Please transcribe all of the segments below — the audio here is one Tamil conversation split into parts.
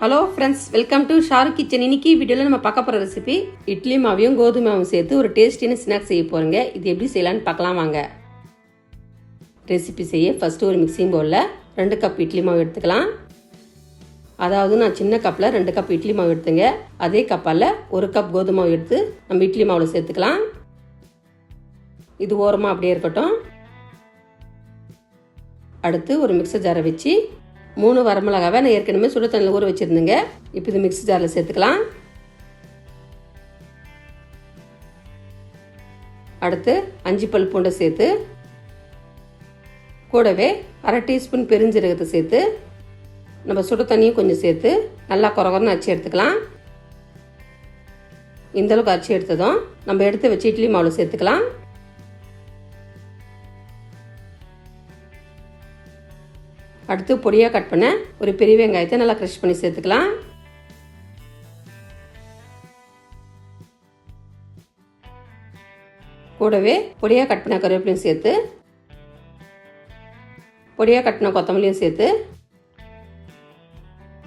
Hello friends welcome to Shahrukh kitchen இன்னைக்கு வீடியோவில் நம்ம பார்க்க போகிற ரெசிபி இட்லி மாவையும் கோதுமை மாவும் சேர்த்து ஒரு டேஸ்டியான ஸ்நாக்ஸ் செய்ய போகிறோங்க இது எப்படி செய்யலான்னு பார்க்கலாம் வாங்க. ரெசிபி செய்ய ஃபஸ்ட்டு ஒரு மிக்சிங் பவுலில் ரெண்டு கப் இட்லி மாவு எடுத்துக்கலாம். அதாவது நான் சின்ன கப்பில் ரெண்டு கப் இட்லி மாவு எடுத்துங்க. அதே கப்பால் ஒரு கப் கோதுமை மாவு எடுத்து நம்ம இட்லி மாவில் சேர்த்துக்கலாம். இது ஓரமாக அப்படியே இருக்கட்டும். அடுத்து ஒரு மிக்சர் ஜாரை வச்சு மூணு வரமிளகாவை நான் ஏற்கனவே சுடு தண்ணியில் ஊற வச்சுருந்தேங்க. இப்போ இது மிக்ஸி ஜாரில் சேர்த்துக்கலாம். அடுத்து அஞ்சு பல் பூண்டை சேர்த்து கூடவே அரை டீஸ்பூன் பெருஞ்சீரகத்தை சேர்த்து நம்ம சுடு தண்ணியும் கொஞ்சம் சேர்த்து நல்லா குறகுறன்னு அச்சு எடுத்துக்கலாம். இந்தளவுக்கு அச்சு எடுத்ததும் நம்ம எடுத்து வச்சு இட்லி மாவில் சேர்த்துக்கலாம். அடுத்து பொடியாக கட் பண்ண ஒரு பெரிய வெங்காயத்தை நல்லா க்ரஷ் பண்ணி சேர்த்துக்கலாம். கூடவே பொடியாக கட் பண்ண கருவேப்பிலையும் சேர்த்து பொடியாக கட்டின கொத்தமல்லியும் சேர்த்து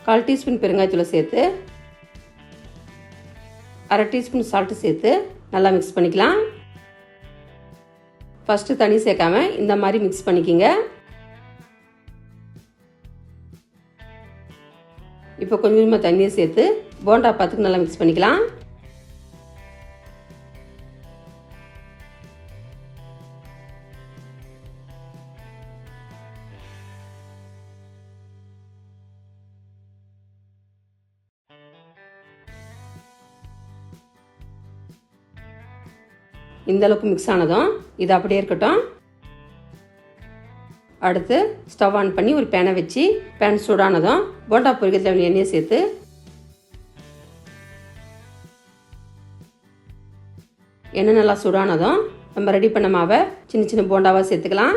கால் டீஸ்பூன் பெருங்காயத்தூளை சேர்த்து அரை டீஸ்பூன் சால்ட்டு சேர்த்து நல்லா மிக்ஸ் பண்ணிக்கலாம். ஃபஸ்ட்டு தண்ணி சேர்க்காம இந்த மாதிரி மிக்ஸ் பண்ணிக்கிங்க. இப்போ கொஞ்சம் கொஞ்சமாக தண்ணியை சேர்த்து போண்டா பார்த்துக்கு நல்லா மிக்ஸ் பண்ணிக்கலாம். இந்த அளவுக்கு மிக்ஸ் ஆனதும் இது அப்படியே இருக்கட்டும். அடுத்து ஸ்டவ் ஆன் பண்ணி ஒரு பேனை வச்சு பேன் சூடானதும் போண்டா பொரிக்க தேவையான எண்ணெயை சேர்த்து எண்ணெய் நல்லா சூடானதும் நம்ம ரெடி பண்ண மாவை சின்ன சின்ன போண்டாவாக சேர்த்துக்கலாம்.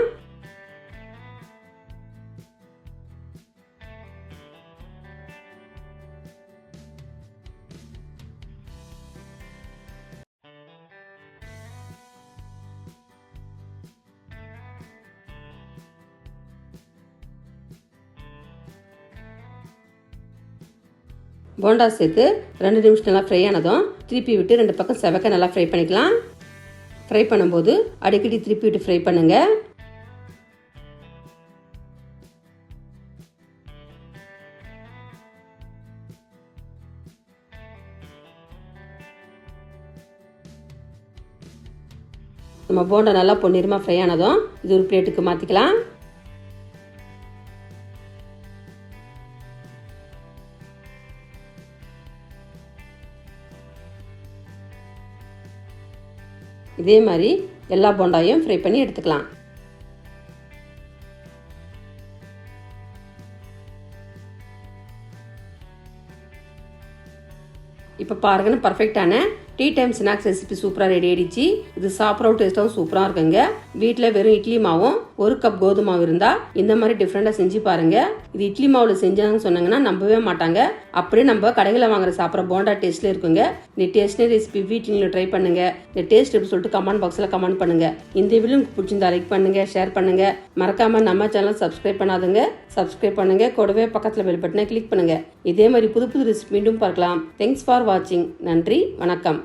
போண்டா சேர்த்து ரெண்டு நிமிஷம் நல்லா ஃப்ரை ஆனதும் திருப்பி விட்டு ரெண்டு பக்கம் செவக்க நல்லா ஃப்ரை பண்ணிக்கலாம். ஃப்ரை பண்ணும்போது அடிக்கடி திருப்பி விட்டு ஃப்ரை பண்ணுங்க. நம்ம போண்டா நல்லா பொன்னிறமாக ஃப்ரை ஆனதும் இது ஒரு பிளேட்டுக்கு மாற்றிக்கலாம் இதே மாதிரி எல்லா போண்டாயும் ஃப்ரை பண்ணி எடுத்துக்கலாம். இப்போ பாருங்கன்னு பர்ஃபெக்டான டீ டைம் ஸ்நாக்ஸ் ரெசிபி சூப்பராக ரெடி ஆகிடுச்சு இது சாப்பிட்ற டேஸ்ட்டாகவும் சூப்பராக இருக்குங்க. வீட்டில் வெறும் இட்லி மாவும் ஒரு கப் கோதுமை மாவு இருந்தால் இந்த மாதிரி டிஃப்ரெண்ட்டாக செஞ்சு பாருங்க. இது இட்லி மாவில் செஞ்சாங்கன்னு சொன்னாங்கன்னா நம்பவே மாட்டாங்க. அப்படியே நம்ம கடைகளில் வாங்குற சாப்பிட்ற போண்டா டேஸ்ட்ல இருக்குங்க. இந்த டேஸ்ட்னே ரெசிபி வீட்டில் ட்ரை பண்ணுங்க. இந்த டேஸ்ட் எப்படி சொல்லிட்டு கமெண்ட் பாக்ஸில் கமெண்ட் பண்ணுங்க. இந்த வீடியோ உங்களுக்கு பிடிச்சிருந்தா லைக் பண்ணுங்க ஷேர் பண்ணுங்க. மறக்காம நம்ம சேனல் சப்ஸ்கிரைப் பண்ணாதுங்க. சப்ஸ்கிரைப் பண்ணுங்க. கூடவே பக்கத்தில் பெல் பட்டனை கிளிக் பண்ணுங்க. இதே மாதிரி புது புது ரெசிபி மீண்டும் பார்க்கலாம். தேங்க்ஸ் ஃபார் வாட்சிங் நன்றி. வணக்கம்.